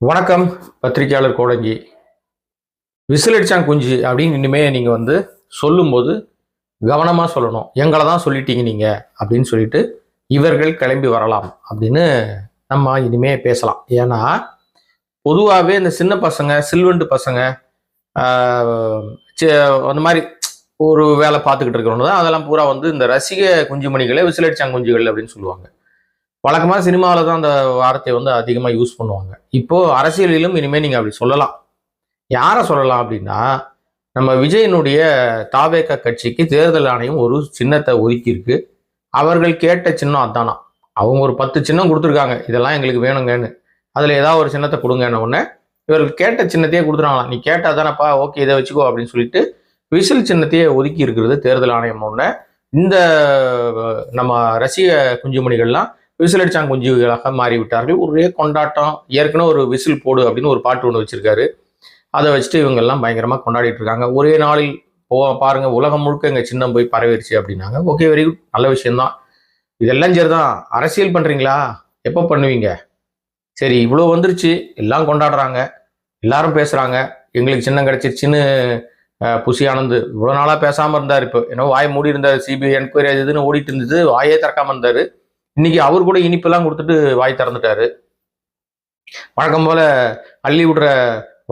வணக்கம். பத்திரிகையாளர் கோடங்கி. விசிலடிச்சான் குஞ்சு அப்படின்னு இனிமே நீங்கள் வந்து சொல்லும்போது கவனமாக சொல்லணும். எங்களை தான் சொல்லிட்டீங்க நீங்கள் அப்படின்னு சொல்லிட்டு இவர்கள் கிளம்பி வரலாம் அப்படின்னு நம்ம இனிமே பேசலாம். ஏன்னா பொதுவாகவே இந்த சின்ன பசங்க சில்வண்டு பசங்க அந்த மாதிரி ஒரு வேலை பார்த்துக்கிட்டு இருக்கிறவங்க தான் அதெல்லாம் பூரா வந்து இந்த ரசிக குஞ்சுமணிகளே விசிலடிச்சாங்க குஞ்சுகள் அப்படின்னு சொல்லுவாங்க. வழக்கமாக சினிமாவில் தான் அந்த வார்த்தையை வந்து அதிகமாக யூஸ் பண்ணுவாங்க. இப்போது அரசியலிலும் இனிமேல் நீங்கள் அப்படி சொல்லலாம். யாரை சொல்லலாம் அப்படின்னா நம்ம விஜயனுடைய தாவேக கட்சிக்கு தேர்தல் ஆணையம் ஒரு சின்னத்தை ஒதுக்கியிருக்கு. அவர்கள் கேட்ட சின்னம் அதானா? அவங்க ஒரு பத்து சின்னம் கொடுத்துருக்காங்க. இதெல்லாம் எங்களுக்கு வேணுங்கன்னு. அதில் ஏதாவது ஒரு சின்னத்தை கொடுங்கன்னு உடனே இவர்கள் கேட்ட சின்னத்தையே கொடுத்துருவாங்களாம். நீ கேட்டால் தானேப்பா ஓகே இதை வச்சுக்கோ அப்படின்னு சொல்லிட்டு விசில் சின்னத்தையே ஒதுக்கி இருக்கிறது தேர்தல் ஆணையம் ஒன்று இந்த நம்ம ரசிக குஞ்சுமணிகள்லாம் விசில் அடிச்சாங்க குஞ்சுகளாக மாறிவிட்டார்கள் ஒரே கொண்டாட்டம். ஏற்கனவே ஒரு விசில் போடு அப்படின்னு ஒரு பாட்டு ஒன்று வச்சுருக்காரு. அதை வச்சுட்டு இவங்கெல்லாம் பயங்கரமாக கொண்டாடிட்டு இருக்காங்க. ஒரே நாளில் போ பாருங்கள் உலகம் முழுக்க எங்கள் சின்னம் போய் பரவிடுச்சு அப்படின்னாங்க. ஓகே வெரி குட் நல்ல விஷயம்தான். இதெல்லாம் சரிதான். அரசியல் பண்ணுறீங்களா எப்போ பண்ணுவீங்க? சரி இவ்வளோ வந்துருச்சு. எல்லாம் கொண்டாடுறாங்க. எல்லாரும் பேசுகிறாங்க எங்களுக்கு சின்னம் கிடச்சிருச்சின்னு புசி ஆனந்த் இவ்வளோ நாளாக பேசாமல் இருந்தார். இப்போ என்ன வாய் மூடி இருந்தார். சிபிஐ என்கொயரி இதுன்னு ஓடிட்டு இருந்தது. வாயே திறக்காமல் இருந்தார். இன்னைக்கு அவர் கூட இனிப்பெல்லாம் கொடுத்துட்டு வாய் திறந்துட்டாரு. வழக்கம் போல அள்ளி விடுற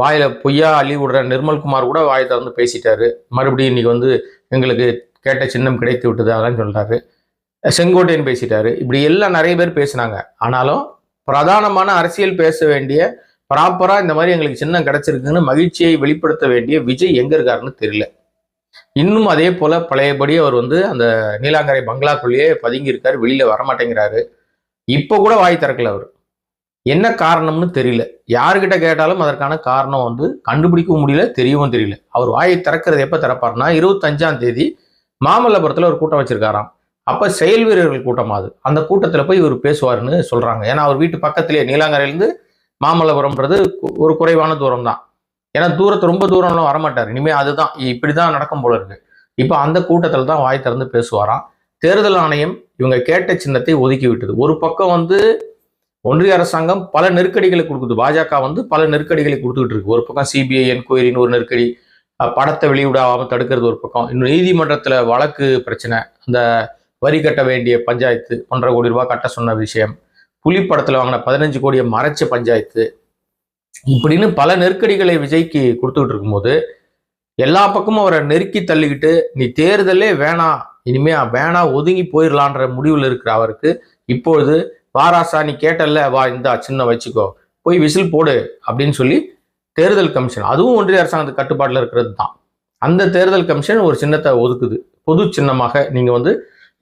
வாயில பொய்யா அள்ளி விடுற நிர்மல்குமார் கூட வாய் திறந்து பேசிட்டாரு. மறுபடியும் இன்னைக்கு வந்து எங்களுக்கு கேட்ட சின்னம் கிடைத்து விட்டது அதெல்லாம் சொல்றாரு. செங்கோட்டையன் பேசிட்டாரு. இப்படி எல்லாம் நிறைய பேர் பேசினாங்க. ஆனாலும் பிரதானமான அரசியல் பேச வேண்டிய ப்ராப்பரா இந்த மாதிரி எங்களுக்கு சின்னம் கிடைச்சிருக்குன்னு மகிழ்ச்சியை வெளிப்படுத்த வேண்டிய விஜய் எங்க இருக்காருன்னு தெரியல. இன்னும் அதே போல பழையபடி அவர் வந்து அந்த நீலாங்கரை பங்களாக்குள்ளேயே பதுங்கி இருக்காரு வெளியில வரமாட்டேங்கிறாரு. இப்போ கூட வாய் திறக்கல அவர். என்ன காரணம்னு தெரியல. யாருக்கிட்ட கேட்டாலும் அதற்கான காரணம் வந்து கண்டுபிடிக்கவும் முடியல தெரியவும் தெரியல. அவர் வாயை திறக்கிறது எப்ப திறப்பாருன்னா இருபத்தஞ்சாம் தேதி மாமல்லபுரத்துல ஒரு கூட்டம் வச்சிருக்காராம். அப்ப செயல் வீரர்கள் கூட்டம் அது. அந்த கூட்டத்துல போய் இவர் பேசுவாருன்னு சொல்றாங்க. ஏன்னா அவர் வீட்டு பக்கத்திலேயே நீலாங்கரையிலேருந்து மாமல்லபுரம்ன்றது ஒரு குறைவான தூரம் தான் ஏன்னா தூரத்து ரொம்ப தூரம்லாம் வரமாட்டார். இனிமேல் அதுதான் இப்படி தான் நடக்கும் போல இருக்கு. இப்போ அந்த கூட்டத்தில் தான் வாய் திறந்து பேசுவாராம். தேர்தல் ஆணையம் இவங்க கேட்ட சின்னத்தை ஒதுக்கி விட்டது. ஒரு பக்கம் வந்து ஒன்றிய அரசாங்கம் பல நெருக்கடிகளை கொடுக்குது. பாஜக வந்து பல நெருக்கடிகளை கொடுத்துக்கிட்டு இருக்கு. ஒரு பக்கம் சிபிஐ என்கொயரின்னு ஒரு நெருக்கடி படத்தை வெளியிடாமல் தடுக்கிறது ஒரு பக்கம். இன்னும் நீதிமன்றத்தில் வழக்கு பிரச்சனை அந்த வரி கட்ட வேண்டிய பஞ்சாயத்து ஒன்றரை கோடி ரூபாய் கட்ட சொன்ன விஷயம் புலி படத்தில் வாங்கின பதினஞ்சு கோடியை மறைச்ச பஞ்சாயத்து இப்படின்னு பல நெருக்கடிகளை விஜய்க்கு கொடுத்துக்கிட்டு இருக்கும்போது எல்லா பக்கமும் அவரை நெருக்கி தள்ளிக்கிட்டு நீ தேர்தலே வேணாம் இனிமே வேணாம் ஒதுங்கி போயிடலான்ற முடிவில் இருக்கிற அவருக்கு இப்பொழுது வாராசா நீ கேட்டல்ல வா இந்தா சின்ன வச்சுக்கோ போய் விசில் போடு அப்படின்னு சொல்லி தேர்தல் கமிஷன் அதுவும் ஒன்றிய அரசாங்கத்து கட்டுப்பாட்டில் இருக்கிறது தான். அந்த தேர்தல் கமிஷன் ஒரு சின்னத்தை ஒதுக்குது. பொது சின்னமாக நீங்கள் வந்து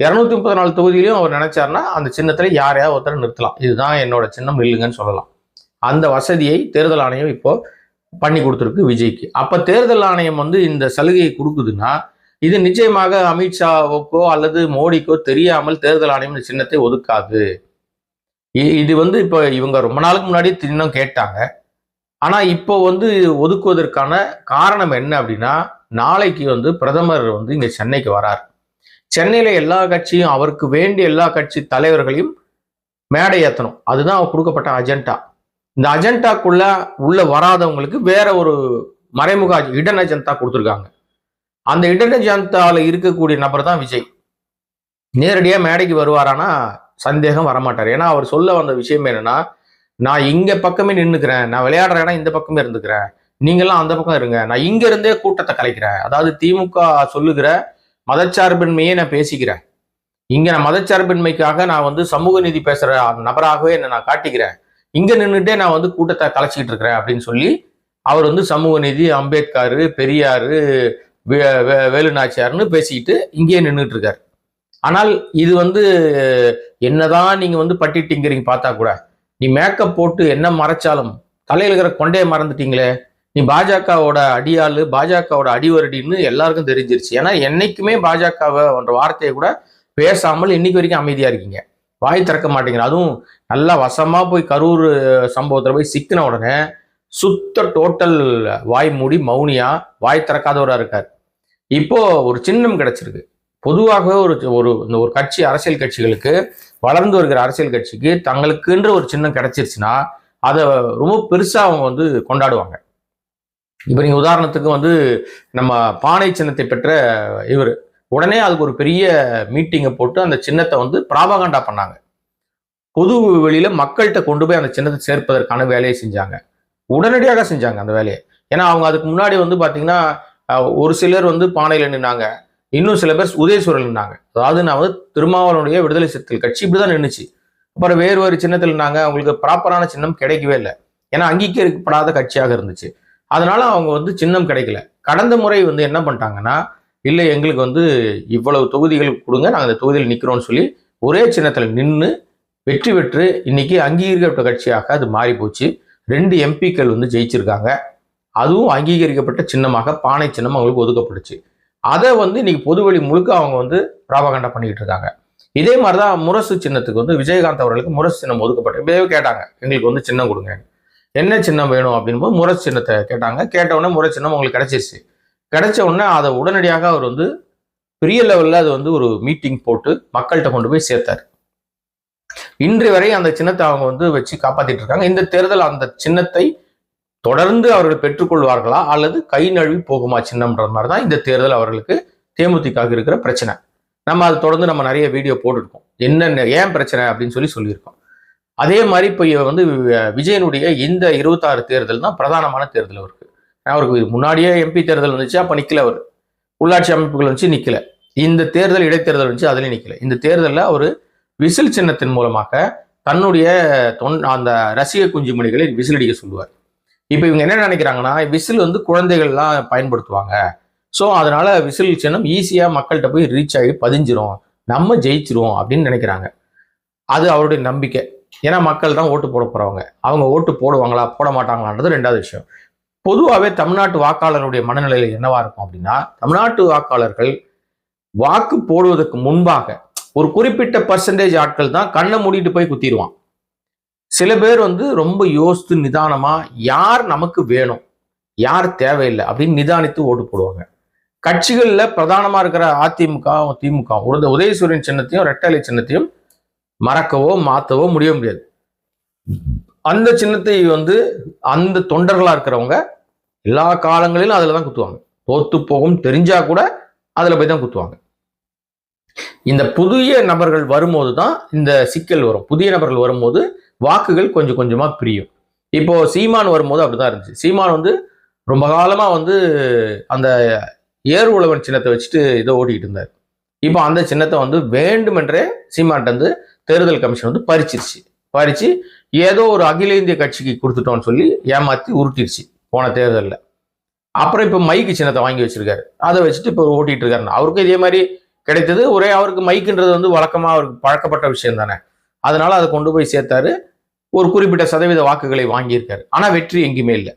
இரநூத்தி முப்பத்தி நாலு தொகுதியிலையும் அவர் நினைச்சாருன்னா அந்த சின்னத்தில் யாரையாவது ஒருத்தர் நிறுத்தலாம். இதுதான் என்னோட சின்னம் இல்லைங்கன்னு சொல்லலாம். அந்த வசதியை தேர்தல் ஆணையம் இப்போ பண்ணி கொடுத்துருக்கு விஜய்க்கு. அப்போ தேர்தல் ஆணையம் வந்து இந்த சலுகையை கொடுக்குதுன்னா இது நிச்சயமாக அமித்ஷாவுக்கோ அல்லது மோடிக்கோ தெரியாமல் தேர்தல் ஆணையம் இந்த சின்னத்தை ஒதுக்காது. இது வந்து இப்போ இவங்க ரொம்ப நாளுக்கு முன்னாடி சின்னம் கேட்டாங்க. ஆனால் இப்போ வந்து ஒதுக்குவதற்கான காரணம் என்ன அப்படின்னா நாளைக்கு வந்து பிரதமர் வந்து இங்கே சென்னைக்கு வரார். சென்னையில் எல்லா கட்சியும் அவருக்கு வேண்டிய எல்லா கட்சி தலைவர்களையும் மேடை ஏற்றணும் அதுதான் அவர் கொடுக்கப்பட்ட அஜெண்டா. இந்த அஜெண்டாக்குள்ள உள்ள வராதவங்களுக்கு வேற ஒரு மறைமுக இடன் அஜெண்டா கொடுத்துருக்காங்க. அந்த இடன் அஜெண்டாவில் இருக்கக்கூடிய நபர் தான் விஜய். நேரடியாக மேடைக்கு வருவாரானா சந்தேகம் வரமாட்டார். ஏன்னா அவர் சொல்ல வந்த விஷயம் என்னன்னா நான் இங்க பக்கமே நின்றுக்கிறேன் நான் விளையாடுற இடம் இந்த பக்கமே இருந்துக்கிறேன். நீங்களாம் அந்த பக்கம் இருங்க. நான் இங்க இருந்தே கூட்டத்தை கலைக்கிறேன். அதாவது திமுக சொல்லுகிற மதச்சார்பின்மையே நான் பேசிக்கிறேன். இங்க நான் மதச்சார்பின்மைக்காக நான் வந்து சமூக நீதி பேசுற நபராகவே என்னை நான் காட்டிக்கிறேன். இங்க நின்றுட்டே நான் வந்து கூட்டத்தை கலைச்சிக்கிட்டு இருக்கிறேன் அப்படின்னு சொல்லி அவர் வந்து சமூக நீதி அம்பேத்கர் பெரியார் வே- வே- பேசிக்கிட்டு இங்கேயே நின்றுட்டு இருக்காரு. ஆனால் இது வந்து என்னதான் நீங்க வந்து பட்டிட்டிங்கிறீங்க பார்த்தா கூட நீ மேக்கப் போட்டு என்ன மறைச்சாலும் தலையில் இருக்கிற கொண்டையை மறந்துட்டீங்களே நீ பாஜகவோட அடியாளு பாஜகவோட அடிவரடின்னு எல்லாருக்கும் தெரிஞ்சிருச்சு. ஏன்னா என்னைக்குமே பாஜகவை என்ற வார்த்தையை கூட பேசாமல் இன்னைக்கு வரைக்கும் அமைதியா இருக்கீங்க. வாய் திறக்க மாட்டேங்கிற அதுவும் நல்லா வசமாக போய் கரூர் சம்பவத்தில் போய் சிக்கின உடனே சுத்த டோட்டல் வாய் மூடி மௌனியா வாய் திறக்காதவராக இருக்கார். இப்போது ஒரு சின்னம் கிடைச்சிருக்கு. பொதுவாகவே ஒரு ஒரு இந்த ஒரு கட்சி அரசியல் கட்சிகளுக்கு வளர்ந்து வருகிற அரசியல் கட்சிக்கு தங்களுக்குன்ற ஒரு சின்னம் கிடைச்சிருச்சுன்னா அதை ரொம்ப பெருசாக அவங்க வந்து கொண்டாடுவாங்க. இப்போ நீங்கள் உதாரணத்துக்கு வந்து நம்ம பானை சின்னத்தை பெற்ற இவர் உடனே அதுக்கு ஒரு பெரிய மீட்டிங்கை போட்டு அந்த சின்னத்தை வந்து பிராபகாண்டா பண்ணாங்க. பொது வெளியில மக்கள்கிட்ட கொண்டு போய் அந்த சின்னத்தை சேர்ப்பதற்கான வேலையை செஞ்சாங்க. உடனடியாக செஞ்சாங்க அந்த வேலையை. ஏன்னா அவங்க அதுக்கு முன்னாடி வந்து பார்த்தீங்கன்னா ஒரு சிலர் வந்து பானையில் நின்னாங்க. இன்னும் சில பேர் உதயசூரல் நின்னாங்க. அதாவது நான் வந்து திருமாவளவனுடைய விடுதலை சிறுத்தைகள் கட்சி இப்படி தான் நின்றுச்சு அப்புறம் வேறு வேறு சின்னத்தில் நின்னாங்க. அவங்களுக்கு ப்ராப்பரான சின்னம் கிடைக்கவே இல்லை. ஏன்னா அங்கீகரிக்கப்படாத கட்சியாக இருந்துச்சு. அதனால அவங்க வந்து சின்னம் கிடைக்கல. கடந்த முறை வந்து என்ன பண்ணிட்டாங்கன்னா இல்லை எங்களுக்கு வந்து இவ்வளவு தொகுதிகள் கொடுங்க நாங்கள் அந்த தொகுதியில் நிற்கிறோம்னு சொல்லி ஒரே சின்னத்தில் நின்று வெற்றி பெற்று இன்னைக்கு அங்கீகரிக்கப்பட்ட கட்சியாக அது மாறி போச்சு. ரெண்டு எம்பிக்கள் வந்து ஜெயிச்சிருக்காங்க. அதுவும் அங்கீகரிக்கப்பட்ட சின்னமாக பானை சின்னம் அவங்களுக்கு ஒதுக்கப்பட்டுச்சு. அதை வந்து இன்னைக்கு பொதுவெளி முழுக்க அவங்க வந்து பிராபகண்டா பண்ணிக்கிட்டு இருக்காங்க. இதே மாதிரி தான் முரசு சின்னத்துக்கு வந்து விஜயகாந்த் அவர்களுக்கு முரசு சின்னம் ஒதுக்கப்பட்டு இப்பவே கேட்டாங்க எங்களுக்கு வந்து சின்னம் கொடுங்க என்ன சின்னம் வேணும் அப்படின்போது முரசு சின்னத்தை கேட்டாங்க. கேட்டவுடனே முரசு சின்னம் உங்களுக்கு கிடைச்சிருச்சு. கிடைச்ச உடனே அதை உடனடியாக அவர் வந்து பெரிய லெவலில் அது வந்து ஒரு மீட்டிங் போட்டு மக்கள்கிட்ட கொண்டு போய் சேர்த்தாரு. இன்று வரை அந்த சின்னத்தை அவங்க வந்து வச்சு காப்பாத்திட்டு இருக்காங்க. இந்த தேர்தல் அந்த சின்னத்தை தொடர்ந்து அவர்கள் பெற்றுக்கொள்வார்களா அல்லது கை நழுவி போகுமா சின்னம்ன்ற மாதிரி தான் இந்த தேர்தல் அவர்களுக்கு தேமுதிகாக இருக்கிற பிரச்சனை. நம்ம அதை தொடர்ந்து நம்ம நிறைய வீடியோ போட்டுருக்கோம். என்னென்ன ஏன் பிரச்சனை அப்படின்னு சொல்லி சொல்லியிருக்கோம். அதே மாதிரி இப்போ வந்து வி- விஜயனுடைய இந்த இருபத்தாறு தேர்தல் தான் பிரதானமான தேர்தல் அவருக்கு. அவருக்கு முன்னாடியே எம்பி தேர்தல் வந்துச்சு அப்போ நிக்கல அவர். உள்ளாட்சி அமைப்புகள் வந்துச்சு நிக்கல. இந்த தேர்தல் இடைத்தேர்தல் வந்துச்சு அதுலேயும் நிக்கல. இந்த தேர்தலில் அவர் விசில் சின்னத்தின் மூலமாக தன்னுடைய தொன் அந்த ரசிக குஞ்சுமணிகளை விசில் அடிக்க சொல்லுவார். இப்போ இவங்க என்ன நினைக்கிறாங்கன்னா விசில் வந்து குழந்தைகள்லாம் பயன்படுத்துவாங்க. ஸோ அதனால விசில் சின்னம் ஈஸியாக மக்கள்கிட்ட போய் ரீச் ஆகி பதிஞ்சிரும். நம்ம ஜெயிச்சிருவோம் அப்படின்னு நினைக்கிறாங்க. அது அவருடைய நம்பிக்கை. ஏன்னா மக்கள் தான் ஓட்டு போட போறவங்க. அவங்க ஓட்டு போடுவாங்களா போட மாட்டாங்களான்றது ரெண்டாவது விஷயம். பொதுவாகவே தமிழ்நாட்டு வாக்காளருடைய மனநிலையில் என்னவா இருக்கும் அப்படின்னா தமிழ்நாட்டு வாக்காளர்கள் வாக்கு போடுவதற்கு முன்பாக ஒரு குறிப்பிட்ட பர்சன்டேஜ் ஆட்கள் தான் கண்ணை மூடிட்டு போய் குத்திடுவான். சில பேர் வந்து ரொம்ப யோசித்து நிதானமா யார் நமக்கு வேணும் யார் தேவையில்லை அப்படின்னு நிதானித்து ஓட்டு போடுவாங்க. கட்சிகளில் பிரதானமாக இருக்கிற அதிமுக திமுக ஒரு உதயசூரியன் சின்னத்தையும் ரெட்டலை சின்னத்தையும் மறக்கவோ மாற்றவோ முடிய முடியாது. அந்த சின்னத்தை வந்து அந்த தொண்டர்களாக இருக்கிறவங்க எல்லா காலங்களிலும் அதில் தான் குத்துவாங்க. தோத்து போகும் தெரிஞ்சா கூட அதில் போய் தான் குத்துவாங்க. இந்த புதிய நபர்கள் வரும்போது தான் இந்த சிக்கல் வரும். புதிய நபர்கள் வரும்போது வாக்குகள் கொஞ்சம் கொஞ்சமாக பிரியும். இப்போ சீமான் வரும்போது அப்படிதான் இருந்துச்சு. சீமான் வந்து ரொம்ப காலமாக வந்து அந்த ஏர் உழவன் சின்னத்தை வச்சுட்டு இதை ஓட்டிக்கிட்டு இருந்தார். இப்போ அந்த சின்னத்தை வந்து வேண்டுமென்றே சீமான்ட்டு வந்து தேர்தல் கமிஷன் வந்து பறிச்சிருச்சு. பறிச்சு ஏதோ ஒரு அகில இந்திய கட்சிக்கு கொடுத்துட்டோம்னு சொல்லி ஏமாற்றி உருட்டிடுச்சு போன தேர்தலில். அப்புறம் இப்போ மைக்கு சின்னத்தை வாங்கி வச்சிருக்காரு. அதை வச்சுட்டு இப்போ ஓட்டிட்டு இருக்காரு அவருக்கும் இதே மாதிரி கிடைத்தது. ஒரே அவருக்கு மைக்குன்றது வந்து வழக்கமாக அவருக்கு பழக்கப்பட்ட விஷயம் தானே. அதனால அதை கொண்டு போய் சேர்த்தாரு. ஒரு குறிப்பிட்ட சதவீத வாக்குகளை வாங்கியிருக்காரு. ஆனால் வெற்றி எங்கேயுமே இல்லை.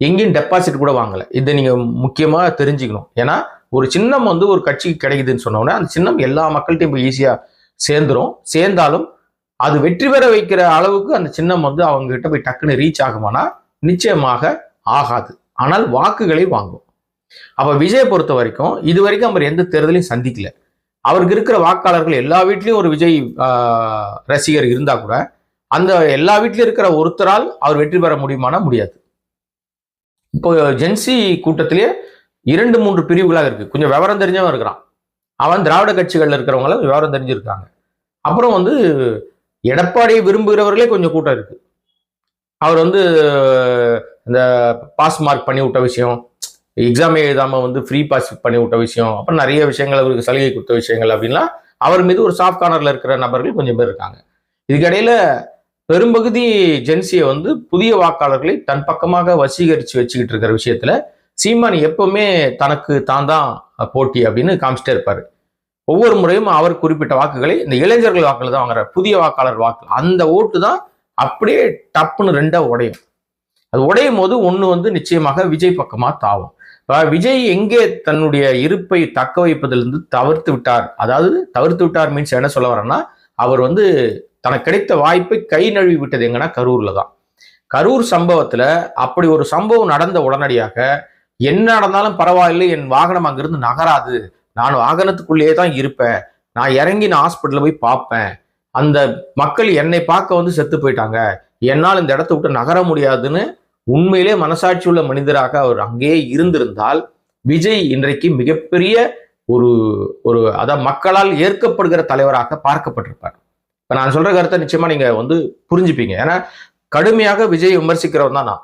எங்கேயும் டெபாசிட் கூட வாங்கலை. இதை நீங்கள் முக்கியமாக தெரிஞ்சுக்கணும். ஏன்னா ஒரு சின்னம் வந்து ஒரு கட்சிக்கு கிடைக்குதுன்னு சொன்னோன்னே அந்த சின்னம் எல்லா மக்கள்கிட்டையும் இப்போ ஈஸியாக சேர்ந்துரும். சேர்ந்தாலும் அது வெற்றி பெற வைக்கிற அளவுக்கு அந்த சின்னம் வந்து அவங்க கிட்ட போய் டக்குன்னு ரீச் ஆகுமானா நிச்சயமாக ஆகாது. ஆனால் வாக்குகளை வாங்கும். அப்ப விஜய் பொறுத்த வரைக்கும் இது வரைக்கும் அவர் எந்த தேர்தலையும் சந்திக்கல. அவருக்கு இருக்கிற வாக்காளர்கள் எல்லா வீட்லயும் ஒரு விஜய் ஆஹ், ரசிகர் இருந்தா கூட அந்த எல்லா வீட்லயும் இருக்கிற ஒருத்தரால் அவர் வெற்றி பெற முடியுமானா முடியாது. இப்போ ஜென்சி கூட்டத்திலேயே இரண்டு மூன்று பிரிவுகளாக இருக்கு. கொஞ்சம் விவரம் தெரிஞ்சவன் இருக்கிறான். அவன் திராவிட கட்சிகள்ல இருக்கிறவங்களும் விவரம் தெரிஞ்சிருக்காங்க. அப்புறம் வந்து எடப்பாடியை விரும்புகிறவர்களே கொஞ்சம் கூட்டம் இருக்கு. அவர் வந்து இந்த பாஸ் மார்க் பண்ணி விட்ட விஷயம் எக்ஸாமே எழுதாமல் வந்து ஃப்ரீ பாஸ் பண்ணி விட்ட விஷயம் அப்புறம் நிறைய விஷயங்கள் அவருக்கு சலுகை கொடுத்த விஷயங்கள் அப்படின்லாம் அவர் மீது ஒரு சாஃப்ட் கார்னரில் இருக்கிற நபர்கள் கொஞ்சம் பேர் இருக்காங்க. இதுக்கிடையில் பெரும்பகுதி ஜென்சியை வந்து புதிய வாக்காளர்களை தன் பக்கமாக வசீகரித்து வச்சுக்கிட்டு இருக்கிற விஷயத்தில் சீமான் எப்பவுமே தனக்கு தான் தான் போட்டி அப்படின்னு காமிச்சிட்டே இருப்பார். ஒவ்வொரு முறையும் அவர் குறிப்பிட்ட வாக்குகளை இந்த இளைஞர்கள் வாக்குகள் தான் வாங்குறாரு புதிய வாக்காளர் வாக்கு. அந்த ஓட்டு தான் அப்படியே டப்புன்னு ரெண்டா உடையும். அது உடையும் போது ஒன்று வந்து நிச்சயமாக விஜய் பக்கமா தாவும். விஜய் எங்கே தன்னுடைய இருப்பை தக்க வைப்பதிலிருந்து தவிர்த்து விட்டார் அதாவது தவிர்த்து விட்டார் மீன்ஸ் என்ன சொல்ல வரேன்னா அவர் வந்து தனக்கு கிடைத்த வாய்ப்பை கை நழுவி விட்டது எங்கன்னா கரூர்ல தான். கரூர் சம்பவத்துல அப்படி ஒரு சம்பவம் நடந்த உடனடியாக என்ன நடந்தாலும் பரவாயில்லை என் வாகனம் அங்கிருந்து நகராது நான் வாகனத்துக்குள்ளேயே தான் இருப்பேன். நான் இறங்கி நான் ஹாஸ்பிட்டலில் போய் பார்ப்பேன். அந்த மக்கள் என்னை பார்க்க வந்து செத்து போயிட்டாங்க. என்னால் இந்த இடத்த விட்டு நகர முடியாதுன்னு உண்மையிலே மனசாட்சி உள்ள மனிதராக அவர் அங்கேயே இருந்திருந்தால் விஜய் இன்றைக்கு மிகப்பெரிய ஒரு ஒரு அதான் மக்களால் ஏற்கப்படுகிற தலைவராக பார்க்கப்பட்டிருப்பார். இப்போ நான் சொல்ற கருத்தை நிச்சயமா நீங்க வந்து புரிஞ்சுப்பீங்க. ஏன்னா கடுமையாக விஜய் விமர்சிக்கிறவன் தான் நான்.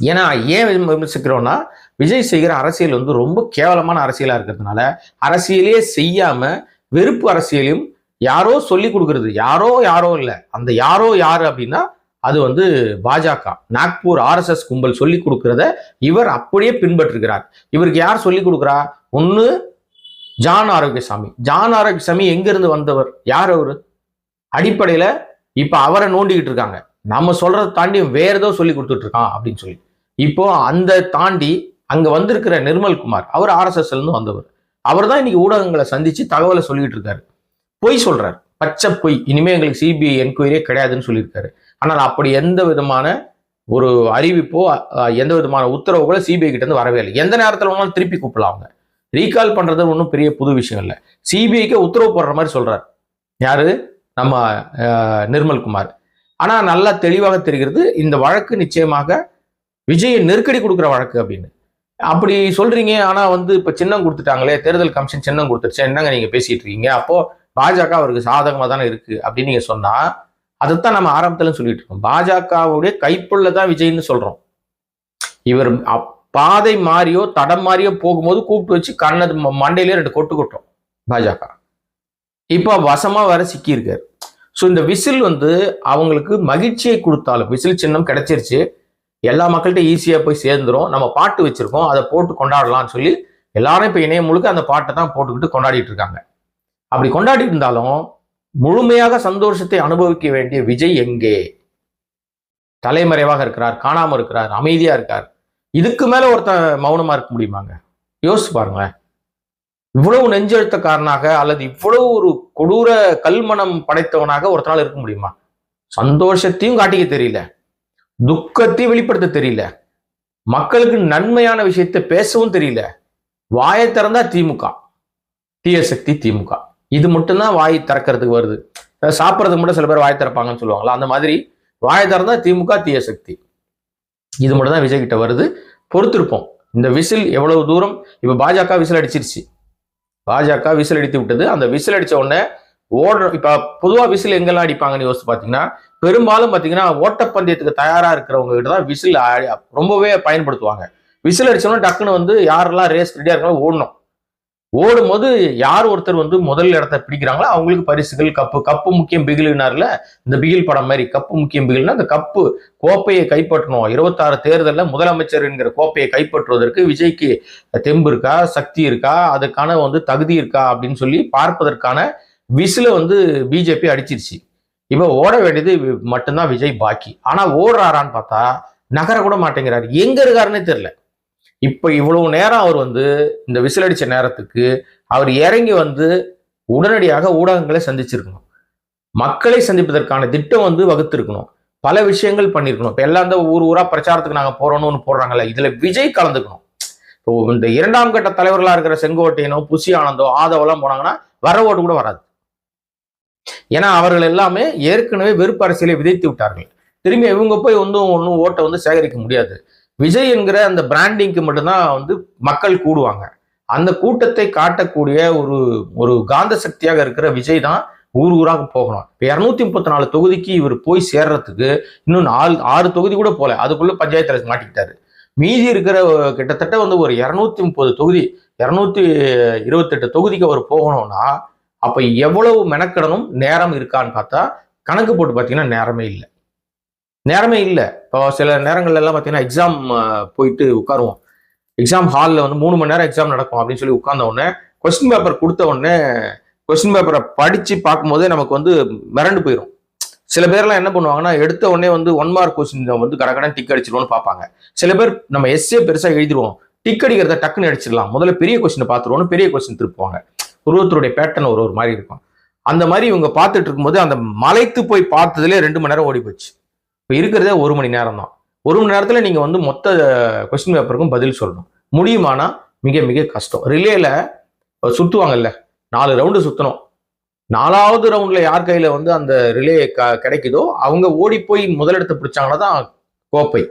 ஏன்னா ஏன் விமர்சிக்கிறோம்னா விஜய் செய்கிற அரசியல் வந்து ரொம்ப கேவலமான அரசியலாக இருக்கிறதுனால அரசியலே செய்யாமல் வெறுப்பு அரசியலையும் யாரோ சொல்லி கொடுக்கறது. யாரோ யாரோ இல்லை. அந்த யாரோ யார் அப்படின்னா அது வந்து பாஜக. நாக்பூர் ஆர்எஸ்எஸ் கும்பல் சொல்லி கொடுக்கறத இவர் அப்படியே பின்பற்றுகிறார். இவருக்கு யார் சொல்லி கொடுக்குறா? ஒன்று ஜான் ஆரோக்கியசாமி. ஜான் ஆரோக்கியசாமி எங்கிருந்து வந்தவர்? யார் அவர்? அடிப்படையில் இப்போ அவரை நோண்டிக்கிட்டு இருக்காங்க. நம்ம சொல்றதை தாண்டி வேற ஏதோ சொல்லி கொடுத்துட்டு இருக்கான் அப்படின்னு சொல்லி. இப்போ அந்த தாண்டி அங்க வந்திருக்கிற நிர்மல்குமார் அவர் ஆர்எஸ்எஸ்ல இருந்து வந்தவர். அவர் தான் இன்னைக்கு ஊடகங்களை சந்திச்சு தகவலை சொல்லிட்டு இருக்காரு. பொய் சொல்றாரு. பச்சை பொய். இனிமே எங்களுக்கு சிபிஐ என்கொயரியே கிடையாதுன்னு சொல்லியிருக்காரு. ஆனால் அப்படி எந்த விதமான ஒரு அறிவிப்போ எந்த விதமான உத்தரவுகளோ சிபிஐ கிட்ட இருந்து வரவே இல்லை. எந்த நேரத்தில் வேணாலும் திருப்பி கூப்பிடலாம் அவங்க. ரீகால் பண்றது ஒன்றும் பெரிய புது விஷயம் இல்லை. சிபிஐக்கு உத்தரவு போடுற மாதிரி சொல்றாரு. யாரு? நம்ம நிர்மல்குமார் ஆனால் நல்லா தெளிவாக தெரிகிறது இந்த வழக்கு நிச்சயமாக விஜயை நெருக்கடி கொடுக்குற வழக்கு அப்படின்னு. அப்படி சொல்றீங்க ஆனால் வந்து இப்போ சின்னம் கொடுத்துட்டாங்களே தேர்தல் கமிஷன் சின்னம் கொடுத்துருச்சு என்னங்க நீங்கள் பேசிட்டு இருக்கீங்க? அப்போ பாஜக அவருக்கு சாதகமாக தானே இருக்கு அப்படின்னு நீங்கள் சொன்னால் அதைத்தான் நம்ம ஆரம்பத்தில் சொல்லிட்டு இருக்கோம். பாஜகவுடைய கைப்புள்ள தான் விஜய்னு சொல்கிறோம் இவர் அப்- பாதை மாறியோ தடம் மாறியோ போகும்போது கூப்பிட்டு வச்சு கண்ணது ம- மண்டையிலே ரெண்டு கொட்டு கொட்டுறோம் பாஜக. இப்போ வசமாக வர சிக்கியிருக்காரு. ஸோ இந்த விசில் வந்து அவங்களுக்கு மகிழ்ச்சியை கொடுத்தாலும் விசில் சின்னம் கிடைச்சிருச்சு எல்லா மக்கள்கிட்ட ஈஸியாக போய் சேர்ந்துரும் நம்ம பாட்டு வச்சுருக்கோம் அதை போட்டு கொண்டாடலாம்னு சொல்லி எல்லாரும் இப்போ இணையம் முழுக்க அந்த பாட்டை தான் போட்டுக்கிட்டு கொண்டாடிட்டு இருக்காங்க. அப்படி கொண்டாடிட்டு இருந்தாலும் முழுமையாக சந்தோஷத்தை அனுபவிக்க வேண்டிய விஜய் எங்கே? தலைமறைவாக இருக்கிறார் காணாமல் இருக்கிறார் அமைதியாக இருக்கார். இதுக்கு மேலே ஒருத்தன் மௌனமாக இருக்க முடியுமாங்க? யோசிச்சு பாருங்களேன். இவ்வளவு நெஞ்செழுத்தக்காரனாக அல்லது இவ்வளவு ஒரு கொடூர கல்மனம் படைத்தவனாக ஒருத்தனால் இருக்க முடியுமா? சந்தோஷத்தையும் காட்டிக்க தெரியல. துக்கத்தையும் வெளிப்படுத்த தெரியல. மக்களுக்கு நன்மையான விஷயத்தை பேசவும் தெரியல. வாயை திறந்தா திமுக. தீய சக்தி திமுக. இது மட்டும்தான் வாய் திறக்கிறதுக்கு வருது. சாப்பிட்றதுக்கு மட்டும் சில பேர் வாய் திறப்பாங்கன்னு சொல்லுவாங்களா அந்த மாதிரி வாயை திறந்தா திமுக தீய சக்தி. இது மட்டும் தான் விஜய் கிட்ட வருது. பொறுத்திருப்போம். இந்த விசில் எவ்வளவு தூரம்? இப்போ பாஜக விசில் அடிச்சிருச்சு. பாஜக விசில் அடித்து விட்டது. அந்த விசில் அடித்த உடனே ஓட இப்போ பொதுவாக விசில் எங்கெல்லாம் அடிப்பாங்கன்னு யோசிச்சு பார்த்தீங்கன்னா பெரும்பாலும் பார்த்தீங்கன்னா ஓட்டப்பந்தயத்துக்கு தயாராக இருக்கிறவங்க கிட்ட தான் விசில் ரொம்பவே பயன்படுத்துவாங்க. விசில் அடித்தோன்னா டக்குன்னு வந்து யாரெல்லாம் ரேஸ் ரெடியாக இருக்காங்களோ ஓடணும். ஓடும்போது யார் ஒருத்தர் வந்து முதல் இடத்த பிடிக்கிறாங்களோ அவங்களுக்கு பரிசுகள் கப்பு. கப்பு முக்கியம் பிகிலினார்ல இந்த பிகில் படம் மாதிரி கப்பு முக்கியம் பிகில்னா அந்த கப்பு கோப்பையை கைப்பற்றணும். இருபத்தாறு தேர்தலில் முதலமைச்சர் என்கிற கோப்பையை கைப்பற்றுவதற்கு விஜய்க்கு தெம்பு இருக்கா சக்தி இருக்கா அதுக்கான வந்து தகுதி இருக்கா அப்படின்னு சொல்லி பார்ப்பதற்கான விசில வந்து பிஜேபி அடிச்சிருச்சு. இப்போ ஓட வேண்டியது மட்டும்தான் விஜய் பாக்கி. ஆனால் ஓடுறாரான்னு பார்த்தா நகர கூட மாட்டேங்கிறாரு. எங்க இருக்காருன்னே தெரியல. இப்போ இவ்வளவு நேரம் அவர் வந்து இந்த விசிலடிச்ச நேரத்துக்கு அவர் இறங்கி வந்து உடனடியாக ஊடகங்களை சந்திச்சிருக்கணும். மக்களை சந்திப்பதற்கான திட்டம் வந்து வகுத்திருக்கணும். பல விஷயங்கள் பண்ணியிருக்கணும் இப்போ எல்லாம் இந்த ஊர் ஊரா பிரச்சாரத்துக்கு நாங்க போறோம்னு ஒன்று போடுறாங்கல்ல இதுல விஜய் கலந்துக்கணும். இப்போ இந்த இரண்டாம் கட்ட தலைவர்களா இருக்கிற செங்கோட்டையனோ புசி ஆனந்தோ ஆதவெல்லாம் போனாங்கன்னா வர ஓட்டு கூட வராது. ஏன்னா அவர்கள் எல்லாமே ஏற்கனவே வெறுப்பு அரசியலை விதைத்து விட்டார்கள். திரும்பி இவங்க போய் வந்து ஒன்றும் ஓட்டை வந்து சேகரிக்க முடியாது. விஜய் என்கிற அந்த பிராண்டிங்க்கு மட்டும்தான் வந்து மக்கள் கூடுவாங்க. அந்த கூட்டத்தை காட்டக்கூடிய ஒரு ஒரு காந்த சக்தியாக இருக்கிற விஜய் தான் ஊர் ஊராக போகணும். இப்போ இரநூத்தி முப்பத்தி நாலு தொகுதிக்கு இவர் போய் சேர்றதுக்கு இன்னும் நாலு ஆறு தொகுதி கூட போல அதுக்குள்ள பஞ்சாயத்து தலைவர் மாட்டிக்கிட்டாரு. மீதி இருக்கிற கிட்டத்தட்ட வந்து ஒரு இரநூத்தி முப்பது தொகுதி இரநூத்தி இருபத்தெட்டு தொகுதிக்கு அவர் போகணும்னா அப்போ எவ்வளவு மெனக்கிடணும் நேரம் இருக்கான்னு பார்த்தா கணக்கு போட்டு பார்த்தீங்கன்னா நேரமே இல்லை. நேரமே இல்லை. இப்போ சில நேரங்கள்லாம் பார்த்தீங்கன்னா எக்ஸாம் போயிட்டு உட்காருவோம். எக்ஸாம் ஹாலில் வந்து மூணு மணி நேரம் எக்ஸாம் நடக்கும் அப்படின்னு சொல்லி உட்கார்ந்த உடனே கொஸ்டின் பேப்பர் கொடுத்த உடனே கொஸ்டின் பேப்பரை படித்து பார்க்கும்போதே நமக்கு வந்து மிரண்டு போயிடும் சில பேர்லாம் என்ன பண்ணுவாங்கன்னா எடுத்த உடனே வந்து ஒன் மார்க் கொஸ்டின் வந்து கடகடன் டிக் அடிச்சிருவோம்னு பார்ப்பாங்க. சில பேர் நம்ம எஸ்ஏ பெருசாக எழுதிடுவோம் டிக் அடிக்கிறத டக்குன்னு அடிச்சிடலாம். முதல்ல பெரிய கொஸ்டினை பார்த்துருவோம்னு பெரிய கொஸ்டின் திருப்புவாங்க. ஒருத்தருடைய பேட்டர்ன் ஒரு ஒரு மாதிரி இருக்கும். அந்த மாதிரி இவங்க பார்த்துட்டு இருக்கும்போது அந்த மலைத்து போய் பார்த்ததுலேயே ரெண்டு மணி நேரம் ஓடி போச்சு இப்போ இருக்கிறதே ஒரு மணி நேரம் தான் ஒரு மணி நேரத்தில் நீங்கள் வந்து மொத்த கொஸ்டின் பேப்பருக்கும் பதில் சொல்லணும். முடியுமானா மிக மிக கஷ்டம். ரிலேல சுற்றுவாங்கல்ல நாலு ரவுண்டு சுற்றணும் நாலாவது ரவுண்ட்ல யார் கையில வந்து அந்த ரிலே க கிடைக்குதோ அவங்க ஓடி போய் முதலிடத்தை பிடிச்சாங்கன்னா தான் கோப்பை.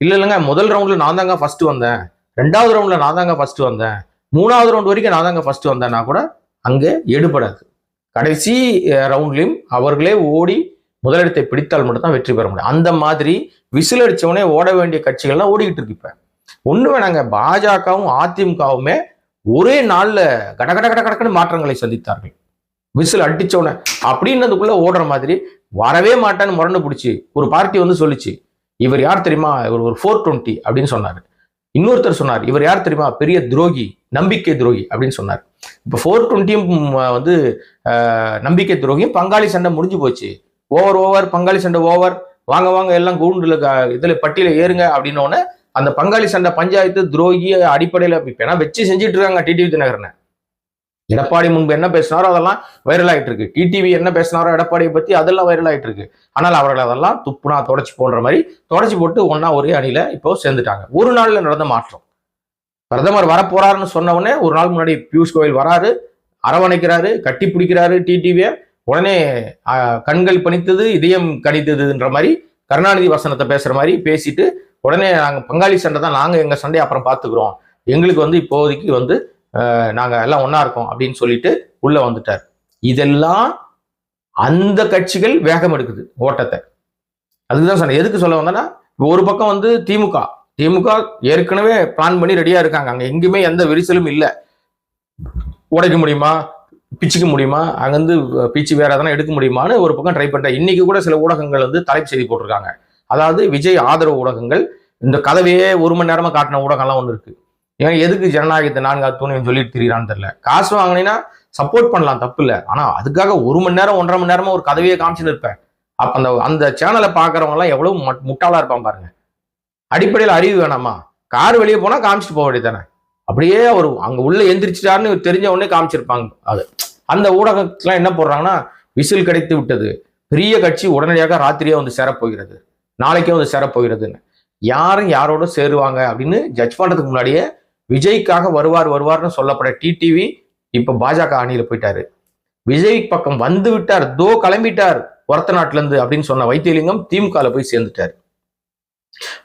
இல்ல இல்லைங்க முதல் ரவுண்ட்ல நான் தாங்க ஃபர்ஸ்ட் வந்தேன். ரெண்டாவது ரவுண்ட்ல நான் தாங்க ஃபர்ஸ்ட் வந்தேன். மூணாவது ரவுண்ட் வரைக்கும் நான் தாங்க ஃபர்ஸ்ட் வந்தேன்னா கூட அங்கே எடுபடாது. கடைசி ரவுண்ட்லையும் அவர்களே ஓடி முதலிடத்தை பிடித்தால் மட்டும்தான் வெற்றி பெற முடியும். அந்த மாதிரி விசில் அடித்தவனே ஓட வேண்டிய கட்சிகள்லாம் ஓடிக்கிட்டு இருக்கு இப்போ. ஒன்று வேணாங்க பாஜகவும் அதிமுகவுமே ஒரே நாளில் கட கட கட கடக்கன்னு மாற்றங்களை சந்தித்தார்கள். விசில் அடித்தவனே அப்படின்னதுக்குள்ளே ஓடுற மாதிரி வரவே மாட்டேன்னு முரண்டு பிடிச்சி ஒரு பார்ட்டி வந்து சொல்லுச்சு. இவர் யார் தெரியுமா? இவர் ஒரு ஃபோர் டுவெண்ட்டி அப்படின்னு சொன்னார். இன்னொருத்தர் சொன்னார் இவர் யார் தெரியுமா? பெரிய துரோகி நம்பிக்கை துரோகி அப்படின்னு சொன்னார். இப்போ ஃபோர் டுவெண்ட்டியும் வந்து நம்பிக்கை துரோகியும் பங்காளி சண்டை முடிஞ்சு போச்சு. ஓவர் ஓவர் பங்காளி சண்டை ஓவர் வாங்க வாங்க எல்லாம் கூண்டுல இதுல பட்டியல ஏறுங்க அப்படின்னோடனே அந்த பங்காளி சண்டை பஞ்சாயத்து துரோகி அடிப்படையில ஏன்னா வச்சு செஞ்சுட்டு இருக்காங்க டிடிவி தினகரனை? எடப்பாடி முன்பு என்ன பேசினாரோ அதெல்லாம் வைரல் ஆகிட்டு இருக்கு டிடிவி என்ன பேசினாரோ எடப்பாடியை பத்தி அதெல்லாம் வைரல் ஆகிட்டு இருக்கு ஆனால் அவர்கள் அதெல்லாம் துப்புனா தொடச்சி போன்ற மாதிரி தொடச்சி போட்டு ஒன்னா ஒரே அணியில இப்போ சேர்ந்துட்டாங்க. ஒரு நாள்ல நடந்த மாற்றம். பிரதமர் வரப்போறாருன்னு சொன்ன உடனே ஒரு நாள் முன்னாடி பியூஷ் கோயில் வராரு அரவணைக்கிறாரு கட்டி பிடிக்கிறாரு டிடிவியை உடனே கண்கள் பணித்தது இதயம் கணித்ததுன்ற மாதிரி கருணாநிதி வசனத்தை பேசுற மாதிரி பேசிட்டு உடனே நாங்கள் பங்காளி சண்டை தான் நாங்கள் எங்கள் சண்டையை அப்புறம் பார்த்துக்குறோம். எங்களுக்கு வந்து இப்போதைக்கு வந்து நாங்கள் எல்லாம் ஒன்றா இருக்கோம் அப்படின்னு சொல்லிட்டு உள்ளே வந்துட்டார். இதெல்லாம் அந்த கட்சிகள் வேகம் எடுக்குது ஓட்டத்தை. அதுதான் சொன்னேன். எதுக்கு சொல்ல வந்தேன்னா ஒரு பக்கம் வந்து திமுக திமுக ஏற்கனவே பிளான் பண்ணி ரெடியாக இருக்காங்க. அங்கே எங்கேயுமே எந்த விரிசலும் இல்லை. உடைக்க முடியுமா? பிச்சுக்க முடியுமா? அங்கேருந்து பிச்சு வேற எதனா எடுக்க முடியுமான்னு ஒரு பக்கம் ட்ரை பண்ணிட்டேன் இன்னைக்கு கூட சில ஊடகங்கள் வந்து தலைப்பு செய்தி போட்டிருக்காங்க. அதாவது விஜய் ஆதரவு ஊடகங்கள் இந்த கதவையே ஒரு மணி நேரமாக காட்டின ஊடகம்லாம் ஒன்று இருக்குது ஏன் எதுக்கு ஜனநாயகத்தை நான்காவது தூணின்னு சொல்லிட்டு திரியிறான்னு தெரில காசு வாங்கினீங்கன்னா சப்போர்ட் பண்ணலாம் தப்பு இல்லை. ஆனால் அதுக்காக ஒரு மணி நேரம் ஒன்றரை மணி நேரமாக ஒரு கதவையே காமிச்சுன்னு இருப்பேன். அப்போ அந்த அந்த சேனலை பார்க்குறவங்கலாம் எவ்வளோ முட்டாளாக மட்- இருப்பான் பாருங்க. அடிப்படையில் அறிவு வேணாமா? கார் வெளியே போனால் காமிச்சிட்டு போக வேண்டியதானே அப்படியே அவர் அங்கே உள்ளே எந்திரிச்சிட்டாருன்னு தெரிஞ்ச உடனே காமிச்சிருப்பாங்க. அது அந்த ஊடகத்துலாம் என்ன போடுறாங்கன்னா விசில் கிடைத்து விட்டது. பெரிய கட்சி உடனடியாக ராத்திரியே வந்து சேரப்போகிறது. நாளைக்கே வந்து சேரப்போகிறதுன்னு. யாரும் யாரோட சேருவாங்க அப்படின்னு ஜட்ஜ் பண்ணுறதுக்கு முன்னாடியே விஜய்க்காக வருவார் வருவார்னு சொல்லப்பட டிடிவி இப்போ பாஜக அணியில் போயிட்டாரு. விஜய் பக்கம் வந்து விட்டார் தோ கிளம்பிட்டார் ஒரத்த நாட்டிலேருந்து அப்படின்னு சொன்ன வைத்தியலிங்கம் திமுகவில் போய் சேர்ந்துட்டார்.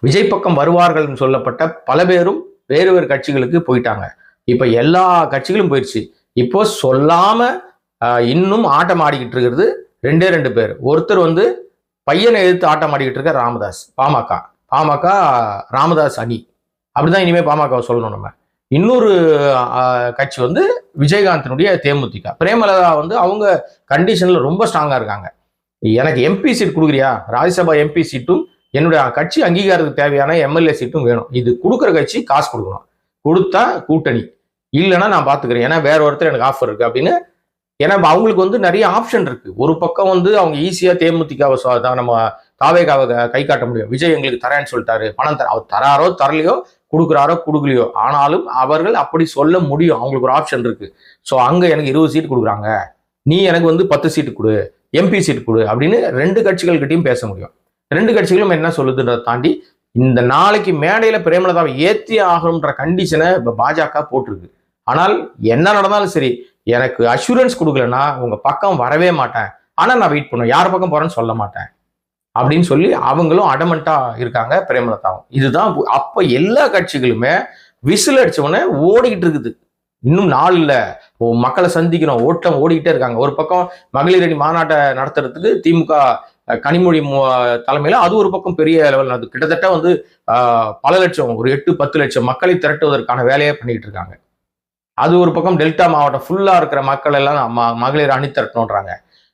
விஜய் பக்கம் வருவார்கள்னு சொல்லப்பட்ட பல பேரும் வேறு வேறு கட்சிகளுக்கு போயிட்டாங்க. இப்போ எல்லா கட்சிகளும் போயிடுச்சு இப்போ சொல்லாம இன்னும் ஆட்டம் ஆடிக்கிட்டு இருக்கிறது ரெண்டே ரெண்டு பேர். ஒருத்தர் வந்து பையனை எதிர்த்து ஆட்டம் ஆடிக்கிட்டு இருக்க ராமதாஸ் பாமக. பாமக ராமதாஸ் அணி. அப்படிதான் இனிமேல் பாமகவை சொல்லணும் நம்ம. இன்னொரு கட்சி வந்து விஜயகாந்தினுடைய தேமுதிக. பிரேமலதா வந்து அவங்க கண்டிஷன்ல ரொம்ப ஸ்ட்ராங்கா இருக்காங்க. எனக்கு எம்பி சீட் கொடுக்குறியா? ராஜ்யசபா எம்பி சீட்டும் என்னுடைய கட்சி அங்கீகாரத்துக்கு தேவையான எம்எல்ஏ சீட்டும் வேணும். இது கொடுக்குற கட்சி காசு கொடுக்கணும். கொடுத்தா கூட்டணி. இல்லைன்னா நான் பார்த்துக்கிறேன் ஏன்னா வேற ஒருத்தர் எனக்கு ஆஃபர் இருக்கு அப்படின்னு. ஏன்னா அவங்களுக்கு வந்து நிறைய ஆப்ஷன் இருக்கு. ஒரு பக்கம் வந்து அவங்க ஈஸியா தேமுதிகாவை தான் நம்ம தாவேகாவை கை காட்ட முடியும். விஜய் எங்களுக்கு தரேன்னு சொல்லிட்டாரு. பணம் தர அவர் தராரோ தரலையோ கொடுக்குறாரோ கொடுக்கலையோ. ஆனாலும் அவர்கள் அப்படி சொல்ல முடியும். அவங்களுக்கு ஒரு ஆப்ஷன் இருக்கு. ஸோ அங்க எனக்கு இருபது சீட் கொடுக்குறாங்க. நீ எனக்கு வந்து பத்து சீட்டு கொடு. எம்பி சீட் கொடு அப்படின்னு ரெண்டு கட்சிகள்கிட்டையும் பேச முடியும். ரெண்டு கட்சிகளும் என்ன சொல்லுதுன்றதை தாண்டி இந்த நாளைக்கு மேடையில் பிரேமலதாவை ஏற்றி ஆகணுன்ற கண்டிஷனை இப்போ பாஜக போட்டிருக்கு. ஆனால் என்ன நடந்தாலும் சரி எனக்கு அஷூரன்ஸ் கொடுக்கலன்னா உங்க பக்கம் வரவே மாட்டேன். ஆனா நான் வெயிட் பண்ணுவேன். யார் பக்கம் போறேன்னு சொல்ல மாட்டேன். அப்படின்னு சொல்லி அவங்களும் அடமெண்டா இருக்காங்க பிரேமலதாவும். இதுதான் அப்போ அப்ப எல்லா கட்சிகளுமே விசில் அடிச்ச ஓடிக்கிட்டு இருக்குது. இன்னும் நாள் இல்லை. மக்களை சந்திக்கணும் ஓட்டம் ஓடிக்கிட்டே இருக்காங்க. ஒரு பக்கம் மகளிர் அணி மாநாட்டை நடத்துறதுக்கு திமுக கனிமொழி மு- அது ஒரு பக்கம் பெரிய லெவல் அது கிட்டத்தட்ட வந்து பல லட்சம் ஒரு எட்டு பத்து லட்சம் மக்களை திரட்டுவதற்கான வேலையை பண்ணிக்கிட்டு இருக்காங்க. அது ஒரு பக்கம் டெல்டா மாவட்டம் ஃபுல்லாக இருக்கிற மக்கள் எல்லாம் ம- மகளிர் அணி திரட்டணுன்றாங்க.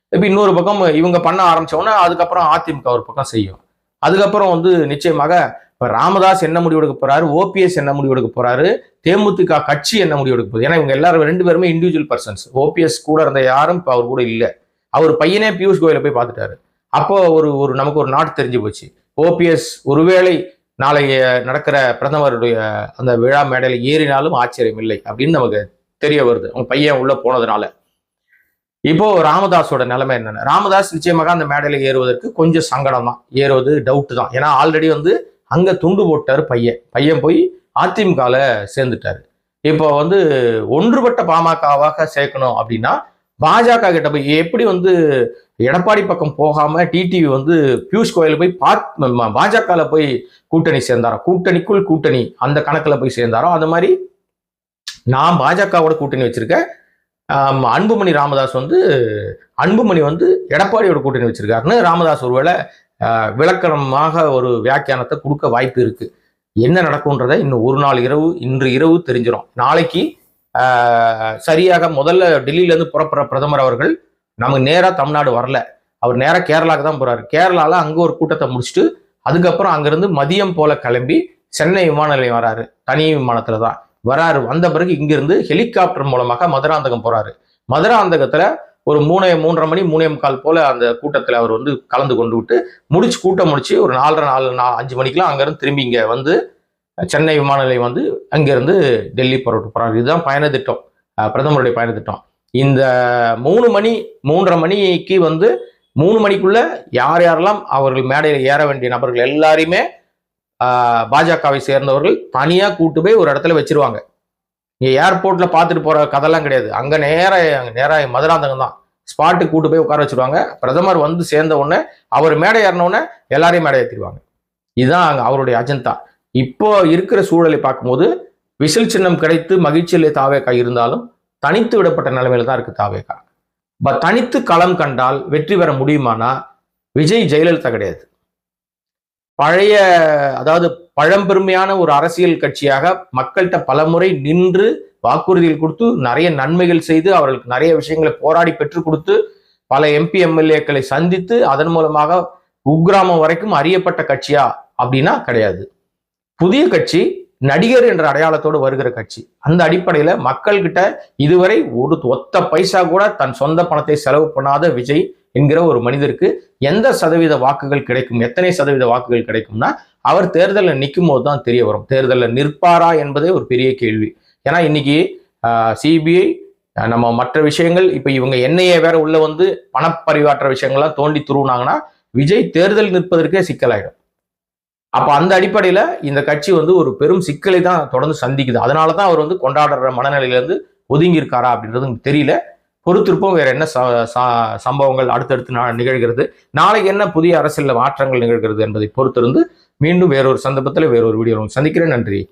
இப்போ இன்னொரு பக்கம் இவங்க பண்ண ஆரம்பிச்ச அதுக்கப்புறம் அதிமுக ஒரு பக்கம் செய்யும். அதுக்கப்புறம் வந்து நிச்சயமாக இப்போ ராமதாஸ் என்ன முடிவு எடுக்க போறாரு ஓபிஎஸ் என்ன முடிவு எடுக்க போறாரு? தேமுதிக கட்சி என்ன முடிவு எடுக்க போகுது? ஏன்னா இவங்க எல்லாரும் ரெண்டு பேருமே இண்டிவிஜுவல் பர்சன்ஸ் ஓபிஎஸ் கூட இருந்த யாரும் இப்போ அவர் கூட இல்லை. அவர் பையனே பியூஷ் கோயலை போய் பார்த்துட்டாரு. அப்போ ஒரு ஒரு நமக்கு ஒரு நாட்டு தெரிஞ்சு போச்சு. ஓபிஎஸ் ஒருவேளை நாளை நடக்கிற பிரதமருடைய அந்த விழா மேடையில் ஏறினாலும் ஆச்சரியம் இல்லை அப்படின்னு நமக்கு தெரிய வருது. அவங்க பையன் உள்ள போனதுனால. இப்போ ராமதாஸோட நிலைமை என்னென்ன? ராமதாஸ் நிச்சயமாக அந்த மேடையில ஏறுவதற்கு கொஞ்சம் சங்கடம் தான் ஏறுவது டவுட் தான் ஏன்னா ஆல்ரெடி வந்து அங்க துண்டு போட்டார் பையன். பையன் போய் அதிமுகவில் சேர்ந்துட்டாரு. இப்போ வந்து ஒன்றுபட்ட பாமகவாக சேர்க்கணும் அப்படின்னா பாஜக கிட்ட போய் எப்படி வந்து எடப்பாடி பக்கம் போகாம டிடிவி வந்து பியூஷ் கோயல் போய் பாத் பாஜகவில் போய் கூட்டணி சேர்ந்தாரோ? கூட்டணிக்குள் கூட்டணி அந்த கணக்கில் போய் சேர்ந்தாரோ? அந்த மாதிரி நான் பாஜகவோட கூட்டணி வச்சிருக்கேன். அன்புமணி ராமதாஸ் வந்து அன்புமணி வந்து எடப்பாடியோட கூட்டணி வச்சிருக்காருன்னு ராமதாஸ் ஒருவேளை விளக்கணமாக ஒரு வியாக்கியானத்தை கொடுக்க வாய்ப்பு இருக்கு. என்ன நடக்கும்ன்றதை இன்னும் ஒரு நாள் இரவு இன்று இரவு தெரிஞ்சிடும் நாளைக்கு சரியாக முதல்ல டெல்லியிலேருந்து புறப்படுற பிரதமர் அவர்கள் நமக்கு நேராக தமிழ்நாடு வரல. அவர் நேராக கேரளாவுக்கு தான் போகிறாரு கேரளாவில் அங்கே ஒரு கூட்டத்தை முடிச்சுட்டு அதுக்கப்புறம் அங்கேருந்து மதியம் போல கிளம்பி சென்னை விமான நிலையம் வராரு. தனி விமானத்தில் தான் வராரு. வந்த பிறகு இங்கிருந்து ஹெலிகாப்டர் மூலமாக மதுராந்தகம் போகிறாரு மதுராந்தகத்தில் ஒரு மூணே மூன்றரை மணி மூணே முக்கால் போல அந்த கூட்டத்தில் அவர் வந்து கலந்து கொண்டு விட்டு முடிச்சு கூட்டம் முடிச்சு ஒரு நாலரை நாலு நா அஞ்சு மணிக்கெலாம் அங்கேருந்து திரும்பி இங்கே வந்து சென்னை விமான நிலையம் வந்து அங்கேருந்து டெல்லி புறப்பட்டு போகிறாங்க இதுதான் பயணத்திட்டம். பிரதமருடைய பயணத்திட்டம். இந்த மூணு மணி மூன்றரை மணிக்கு வந்து மூணு மணிக்குள்ள யார் யாரெல்லாம் அவர்கள் மேடையில் ஏற வேண்டிய நபர்கள் எல்லாரையுமே பாஜகவை சேர்ந்தவர்கள் தனியாக கூட்டு போய் ஒரு இடத்துல வச்சிருவாங்க. இங்கே ஏர்போர்ட்டில் பார்த்துட்டு போகிற கதைலாம் கிடையாது. அங்கே நேராக நேராக மதுராந்தகம் தான். ஸ்பாட்டுக்கு கூட்டு போய் உட்கார வச்சுருவாங்க. பிரதமர் வந்து சேர்ந்த உடனே அவர் மேடை ஏறினோடனே எல்லாரையும் மேடை ஏற்றிடுவாங்க இதுதான் அங்கே அவருடைய அஜெண்டா. இப்போ இருக்கிற சூழலை பார்க்கும்போது விசில் சின்னம் கிடைத்து மகிழ்ச்சியிலே தாவேக்கா இருந்தாலும் தனித்து விடப்பட்ட நிலைமையில தான் இருக்கு தாவேக்கா. பட் தனித்து களம் கண்டால் வெற்றி பெற முடியுமானா? விஜய் ஜெயலலிதா கிடையாது. பழைய அதாவது பழம்பெருமையான ஒரு அரசியல் கட்சியாக மக்கள்கிட்ட பலமுறை நின்று வாக்குறுதிகள் கொடுத்து நிறைய நன்மைகள் செய்து அவர்களுக்கு நிறைய விஷயங்களை போராடி பெற்றுக் கொடுத்து பல எம்பி எம்எல்ஏக்களை சந்தித்து அதன் மூலமாக குக்கிராமம் வரைக்கும் அறியப்பட்ட கட்சியா? அப்படின்னா கிடையாது. புதிய கட்சி நடிகர் என்ற அடையாளத்தோடு வருகிற கட்சி. அந்த அடிப்படையில மக்கள்கிட்ட இதுவரை ஒரு ஒத்த பைசா கூட தன் சொந்த பணத்தை செலவு பண்ணாத விஜய் என்கிற ஒரு மனிதருக்கு எந்த சதவீத வாக்குகள் கிடைக்கும் எத்தனை சதவீத வாக்குகள் கிடைக்கும்னா அவர் தேர்தலில் நிற்கும் போது தான் தெரிய வரும். தேர்தலில் நிற்பாரா என்பதே ஒரு பெரிய கேள்வி. ஏன்னா இன்னைக்கு சிபிஐ நம்ம மற்ற விஷயங்கள் இப்போ இவங்க என்ஐஏ வேற உள்ள வந்து பணப்பரிவாற்ற விஷயங்கள்லாம் தோண்டி துருவுனாங்கன்னா விஜய் தேர்தல் நிற்பதற்கே சிக்கலாயிடும். அப்போ அந்த அடிப்படையில் இந்த கட்சி வந்து ஒரு பெரும் சிக்கலை தான் தொடர்ந்து சந்திக்குது. அதனால தான் அவர் வந்து கொண்டாடுற மனநிலையிலேருந்து ஒதுங்கி இருக்காரா அப்படின்றது எனக்கு தெரியல. பொறுத்திருப்போம் வேற என்ன ச- ச- சம்பவங்கள் அடுத்தடுத்து நா- நிகழ்கிறது. நாளைக்கு என்ன புதிய அரசியல் மாற்றங்கள் நிகழ்கிறது என்பதை பொறுத்திருந்து மீண்டும் வேறொரு சந்தர்ப்பத்தில் வேறொரு வீடியோ சந்திக்கிறேன். நன்றி.